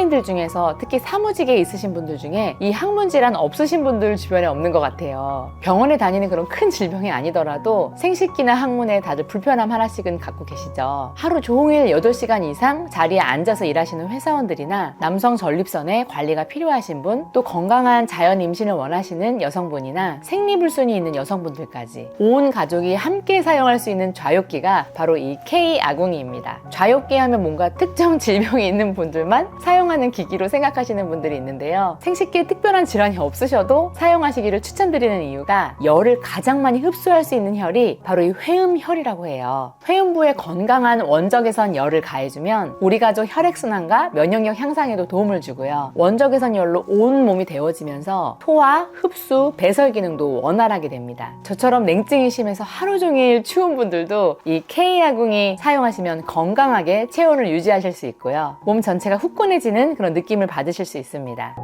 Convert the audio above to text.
현대인들 중에서 특히 사무직에 있으신 분들 중에 이 항문 질환 없으신 분들 주변에 없는 것 같아요. 병원에 다니는 그런 큰 질병이 아니더라도 생식기나 항문에 다들 불편함 하나씩은 갖고 계시죠. 하루 종일 8시간 이상 자리에 앉아서 일하시는 회사원들이나 남성 전립선에 관리가 필요하신 분, 또 건강한 자연 임신을 원하시는 여성분이나 생리불순이 있는 여성분들까지 온 가족이 함께 사용할 수 있는 좌욕기가 바로 이 K 아궁이입니다. 좌욕기 하면 뭔가 특정 질병이 있는 분들만 사용 하는 기기로 생각하시는 분들이 있는데요. 생식기에 특별한 질환이 없으셔도 사용하시기를 추천드리는 이유가 열을 가장 많이 흡수할 수 있는 혈이 바로 이 회음혈이라고 해요. 회음부에 건강한 원적외선 열을 가해주면 우리 가족 혈액순환과 면역력 향상에도 도움을 주고요. 원적외선 열로 온 몸이 데워지면서 소화, 흡수, 배설 기능도 원활하게 됩니다. 저처럼 냉증이 심해서 하루 종일 추운 분들도 이 K야궁이 사용하시면 건강하게 체온을 유지하실 수 있고요. 몸 전체가 후끈해지 는 그런 느낌을 받으실 수 있습니다.